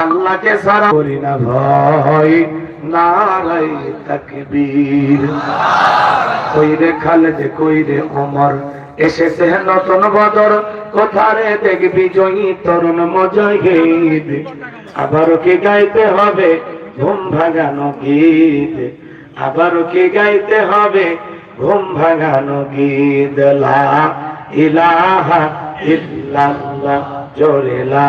আল্লাহকে সারা করি না ভয় নারাই তাকবীর। কই রে খালেদ কই রে ওমর, এসেছে নতুন বদর, কোথারে দেখবি জয়ী তরুণ মজাহিদ? আবারও কি গাইতে হবে ঘুম ভাঙানো গীত? আবারও কি গাইতে হবে ঘুম ভাঙানো গীত? লা ইলাহা ইল্লাল্লাহ, জোরে লা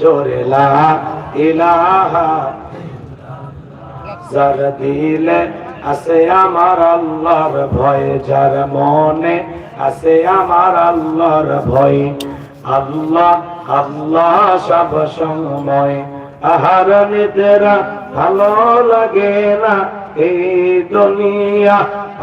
জোরে লা ইলাহা যার দিলে আছে আমার আল্লাহর ভয়, যার মনে আছে আমার আল্লাহর ভয়। আল্লাহ আল্লাহ সব সময়। আহার নিদেরা ভালো লাগে না এই দুনিয়া।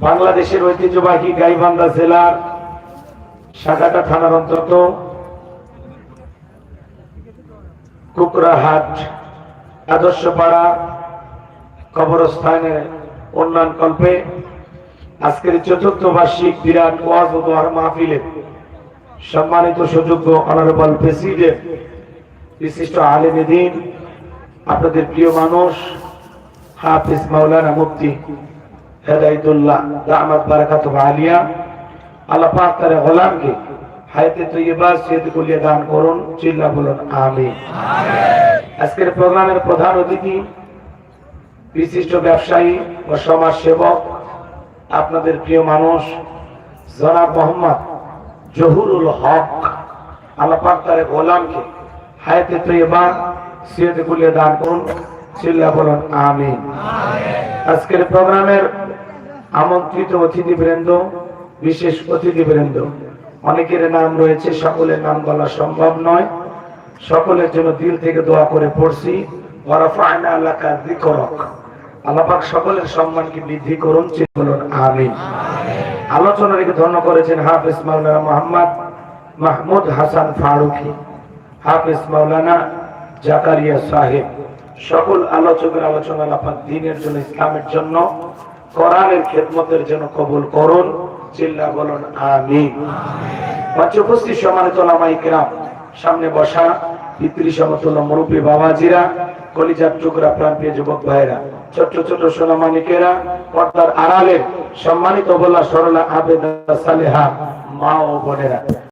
বাংলাদেশের ঐতিহ্যবাহী গাইবান্ধা জেলার সাগাটা থানার অন্তর্গত কুকরাহাট আদর্শপাড়া কবরস্থানে উন্নয়ন কল্পে আজকের চতুর্থ বার্ষিক বিরাট ওয়াজ ও দোয়ার মাহফিলে সম্মানিত সুযোগ্য অনারেবল প্রেসিডেন্ট বিশিষ্ট আলেম দিন আপনাদের প্রিয় মানুষ, হাফিজ মাওলানা মুফতি হেদায়তুল্লাহ দামাত বারাকাত আলিয়া। আল্লাহ পাক তার গোলামকে হায়াতে তৈয়বা সিয়াত কুলিয়া দান করুন চিল্লা বলুন আমিন। আজকের প্রোগ্রামের প্রধান অতিথি বিশিষ্ট ব্যবসায়ী ও সমাজ সেবক আপনাদের প্রিয় মানুষ জনাব মোহাম্মদ জহুরুল হক। আল্লাহ পাক তার গোলামকে হায়াতে তৈয়বা সিয়াত কুলিয়া দান করুন চিল্লা বলুন আমিন। আজকের প্রোগ্রামের আমন্ত্রিত অতিথিবৃন্দ বিশেষ অতিথিবৃন্দ অনেকের নাম রয়েছে সকলের নাম বলা সম্ভব নয়। সকলের জন্য দিল থেকে দোয়া করে পড়ছি। সকলের সম্মানকে বৃদ্ধি করুন বলুন আমিন। ধন্য করেছেন হাফিজ মাওলানা মোহাম্মদ মাহমুদ হাসান ফারুকি হাফিজ মাওলানা জাকারিয়া সাহেব। সকল আলোচকের আলোচনা দিনের জন্য ইসলামের জন্য কোরআনের খেদমতের জন্য কবুল করুন। চিল্লা বলুন, আমিন। মঞ্চ উপস্থিত সম্মানিত ওলামায়ে কেরাম, সামনে বসা পিতৃ সমতুল্য মুরব্বী বাবাজিরা, কলিজার টুকরা প্রান্তীয় যুবক ভাইরা ছোট ছোট সোনামানিকেরা পর্দার আড়ালে সম্মানিত বলা সরলা আবেদা সালেহা মা ও বোনেরা।